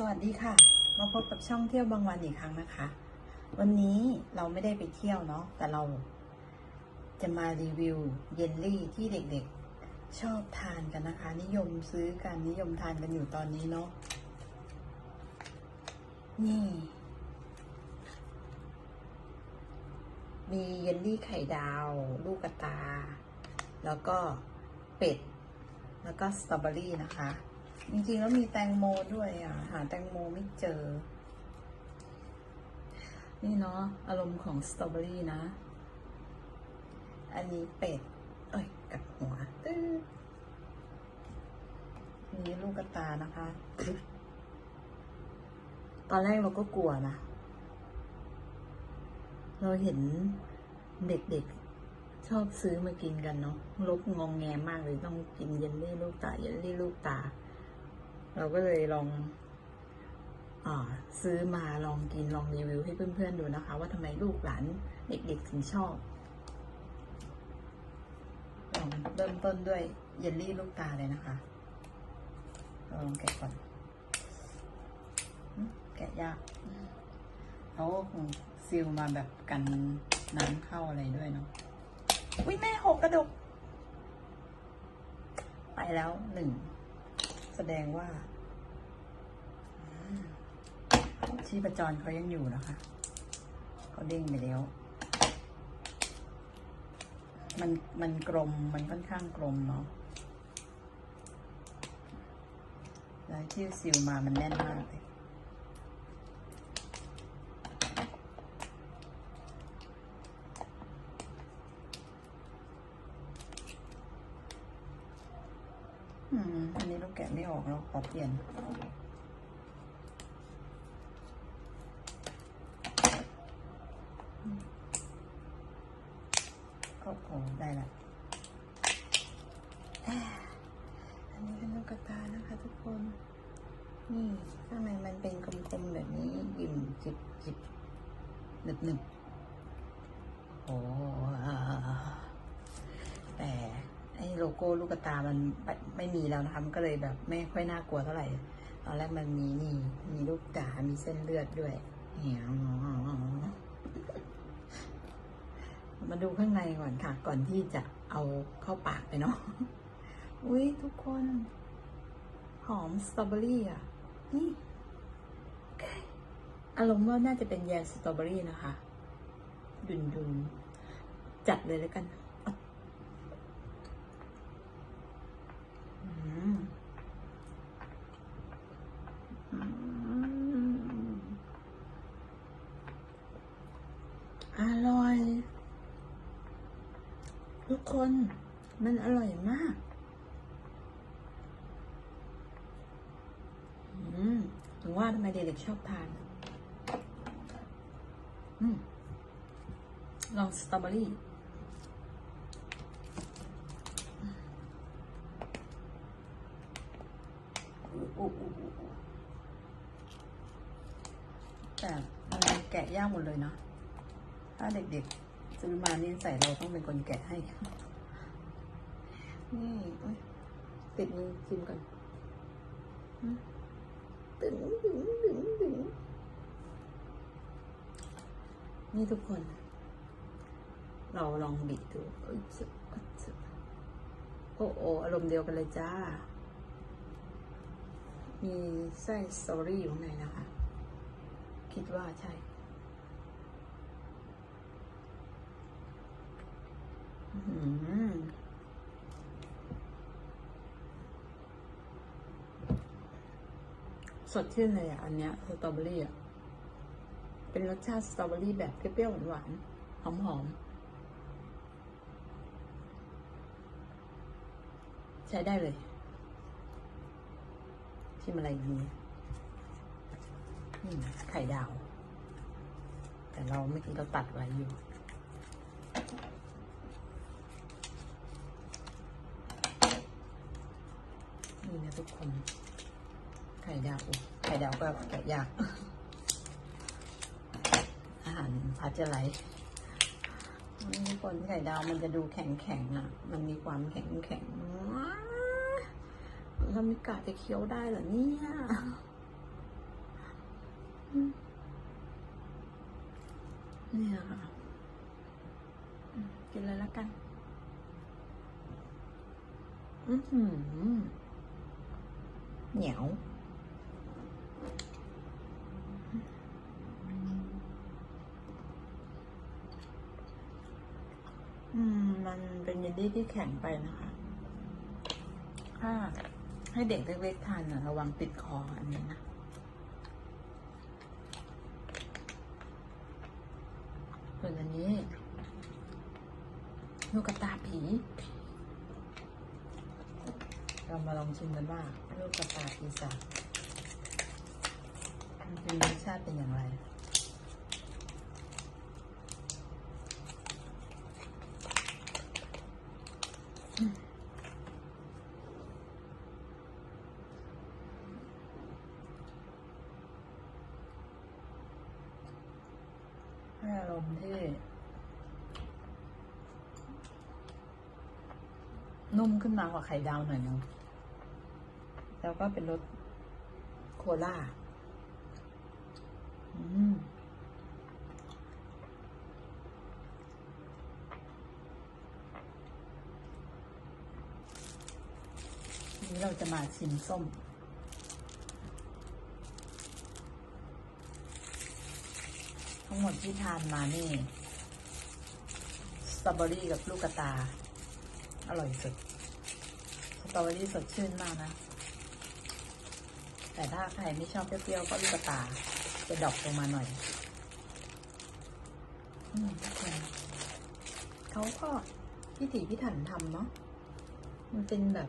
สวัสดีค่ะ มาพบกับช่องเที่ยวบางวันอีกครั้งนะคะ วันนี้เราไม่ได้ไปเที่ยวเนาะแต่เราจะมารีวิวเยลลี่ที่เด็กๆ ชอบทานกันนะคะ นิยมซื้อกันนิยมทานกันอยู่ตอนนี้เนาะนี่ มีเยลลี่ไข่ดาว ลูกกระตา แล้วก็เป็ด แล้วก็สตรอเบอรี่นะคะ จริงๆแล้วมีแตงโมด้วยอะ หาแตงโมไม่เจอ นี่เนาะอารมณ์ของสตรอเบอรี่นะ อันนี้เป็ด เอ้ยกับหัวตื้อนี่ลูกกระตานะคะ ตอนแรกเราก็กลัวนะ เราเห็นเด็กๆ ชอบซื้อมากินกันเนาะลบงองแงมากเลยต้องกินเยลลี่ลูกตาเยลลี่ลูกตา เราก็เลยลองอซื้อมาลองกินลองรีวิวให้เพื่อนๆดูนะคะ ว่าทำไมลูกหลานเด็กๆถึงชอบลองเริ่มต้นด้วยเยลลี่ลูกตาเลยนะคะลองแกะก่อน แกะยากเขาคงซีลมาแบบกันน้ำเข้าอะไรด้วยเนาะอุ้ยแม่หกกระดก ไปแล้วหนึ่ง แสดงว่าชีพจรเขายังอยู่นะคะเขาเด้งไปแล้ว มันมันกลมมันค่อนข้างกลมเนาะแล้วที่ซิลมามันแน่นมากเลย อืม อันนี้เรา แกะไม่ออกเราขอเปลี่ยนก็โอ้ได้ละอันนี้เป็นลูกกระตานะคะทุกคน นี่ข้างในมันเป็นกลมๆแบบนี้ ยิ่มจิบจิบหนึบหนึบโอ้แต่ไอ้ โก้ลูกตามันไม่มีแล้วนะคะ มันก็เลยแบบไม่ค่อยน่ากลัวเท่าไหร่ ตอนแรกมันมีนี่ มีลูกตา มีเส้นเลือดด้วยเหี่ยมาดูข้างในก่อนค่ะ ก่อนที่จะเอาเข้าปากไปเนาะ อุ้ยทุกคน หอมสตรอเบอรี่อะ นี่อารมณ์ว่าน่าจะเป็นแยมสตรอเบอรี่นะคะ ดุนดุนๆจัดเลยแล้วกันอะอืมอืม อร่อย ทุกคนมันอร่อยมากอืมถึงว่าทำไมเด็กๆชอบทานอลองสตรอเบอรี่แต่อะไรแกะยากหมดเลยเนาะ ถ้าเด็กๆซื้อมานี่ใส่เราต้องเป็นคนแกะให้ นี่โอ๊ยติดมือชิมก่อนอืมตึงตึงตึงตึงนี่ทุกคน เราลองบิดดูเอ้ยจะจะโอ้โออารมณ์เดียวกันเลยจ้า มีไส้สตรอเบอรี่อยู่ข้างในนะคะ คิดว่าใช่ อื้อหือ สดชื่นเลยอะ อันเนี้ยสตรอเบอรี่อะ เป็นรสชาติสตรอเบอรี่แบบเปรี้ยวๆหวานๆหอมๆ ใช้ได้เลย ชิมอะไรดีไข่ดาว แต่เราเมื่อกี้เราตัดไว้อยู่ นี่นะทุกคน ไข่ดาวไข่ดาวก็แกะยาก อาหารพัชไหลมีกคนไข่ดาวมันจะดูแข็งแข็งอะ มันมีความแข็งแข็งเรามีกาจะเคี้ยวได้เหรอเนี่ยเนี่ยค่ะกินเลยละกัน อืม เหนียว อืม มันเป็นเยลลี่ที่แข็งไปนะคะ ถ้าให้เด็กเล็กๆทานนะระวังติดคออันนี้นะส่วนอันนี้ลูกกระตาผี เรามาลองชิมกันว่าลูกกระตาปีศาจมันเป็นรสชาติเป็นอย่างไรให้อารมณ์ที่นุ่มขึ้นมากว่าไข่ดาวหน่อยนึง แล้วก็เป็นรสโคลาอืมทีนี้เราจะมาชิมส้ม ทั้งหมดที่ทานมานี่ สตรอเบอรี่กับลูกกระตา อร่อยสุด สตรอเบอรี่สดชื่นมากนะ แต่ถ้าใครไม่ชอบเปรี้ยวๆก็ลูกกระตา จะดรอกลงมาหน่อยอืมทุกคนเขาก็พิถีพิถันทำเนาะ มันเป็นแบบ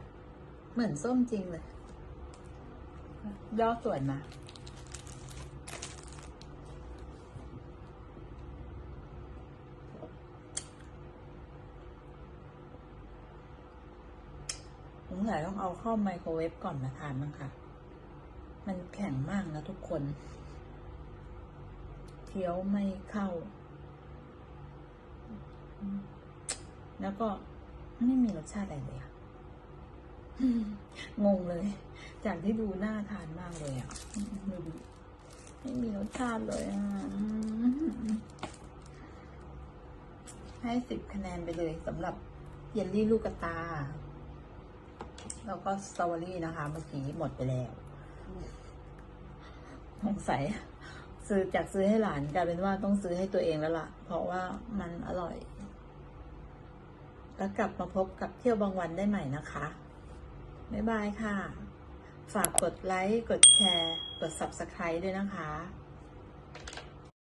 เหมือนส้มจริงเลย ย่อส่วนมาสงสัยต้องเอาเข้าไมโครเวฟก่อนมาทานมั้งค่ะ มันแข็งมากนะทุกคน เคี้ยวไม่เข้า แล้วก็ไม่มีรสชาติอะไรเลยอะงงเลย จากที่ดูน่าทานมากเลยอะไม่มีรสชาติเลยอะให้สิบคะแนนไปเลยสำหรับเยลลี่ลูกตา แล้วก็สตรอเบอรี่นะคะ เมื่อกี้หมดไปแล้ว สงสัยซื้อจากซื้อให้หลานกลายเป็นว่าต้องซื้อให้ตัวเองแล้วล่ะ เพราะว่ามันอร่อย แล้วกลับมาพบกับเที่ยวบางวันได้ใหม่นะคะ บ๊ายบายค่ะ ฝากกดไลค์ กดแชร์ กด Subscribe ด้วยนะคะ